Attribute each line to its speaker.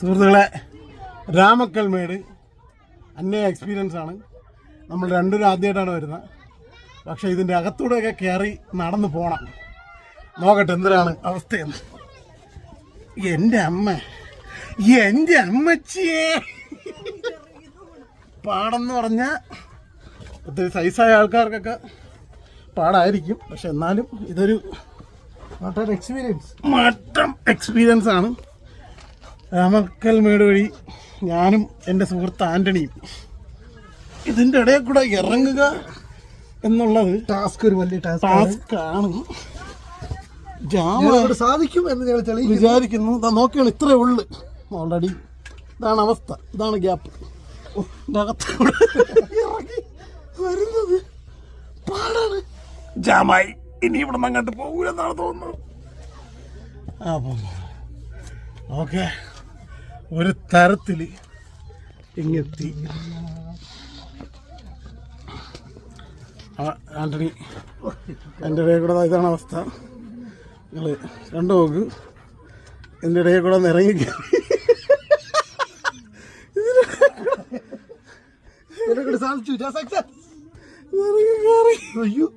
Speaker 1: സുഹൃത്തുക്കളെ രാമക്കൽമേട് അന്യ എക്സ്പീരിയൻസ് ആണ്. നമ്മൾ രണ്ടുപേരും ആദ്യമായിട്ടാണ് വരുന്നത് പക്ഷേ ഇതിന്റെ അകത്തൂടെയൊക്കെ കയറി നടന്നു പോകണം നോക്കട്ടെ എന്തിനാണ് അവസ്ഥയെന്ന്. എന്റെ അമ്മ എന്റെ അമ്മച്ചിയെ. പാടെന്ന് പറഞ്ഞാൽ ഒത്തിരി സൈസായ ആൾക്കാർക്കൊക്കെ പാടായിരിക്കും. പക്ഷെ എന്നാലും ഇതൊരു
Speaker 2: മറ്റൊരു എക്സ്പീരിയൻസ്
Speaker 1: മട്ടം എക്സ്പീരിയൻസ് ആണ്. രാമക്കൽ മേട് വഴി ഞാനും എന്റെ സുഹൃത്ത് ആന്റണിയും ഇതിന്റെ ഇടയിൽ കൂടെ ഇറങ്ങുക എന്നുള്ളത്
Speaker 2: ടാസ്ക് ഒരു വലിയ ടാസ്ക്
Speaker 1: ആണ്. ജാമ
Speaker 2: സാധിക്കും എന്ന് ഞങ്ങൾ തെളിയിക്കും
Speaker 1: വിചാരിക്കുന്നു. നോക്കിയാൽ നോക്കിയാണ് ഇത്രേ ഉള്ളു. ഓൾറെഡി ഇതാണ് അവസ്ഥ. ഇതാണ് ഗ്യാപ്പ് അകത്തൂടെ ഇറങ്ങി വരുന്നത് പാടാണ്. ജാമായി ഇനി ഇവിടെ നിന്ന് അങ്ങോട്ട് പോകൂലെന്നാണ് തോന്നുന്നത്. അപ്പം ഓക്കെ. ഒരു തരത്തിൽ ഇങ്ങെത്തി. ആ, ആന്റണി എന്റെ ഇടയിൽ കൂടെ ഇതാണ് അവസ്ഥ. നിങ്ങൾ രണ്ടു നോക്ക്. എന്റെ ഇടയിൽ കൂടെ ഒന്ന് ഇറങ്ങി
Speaker 2: സാധിച്ചു.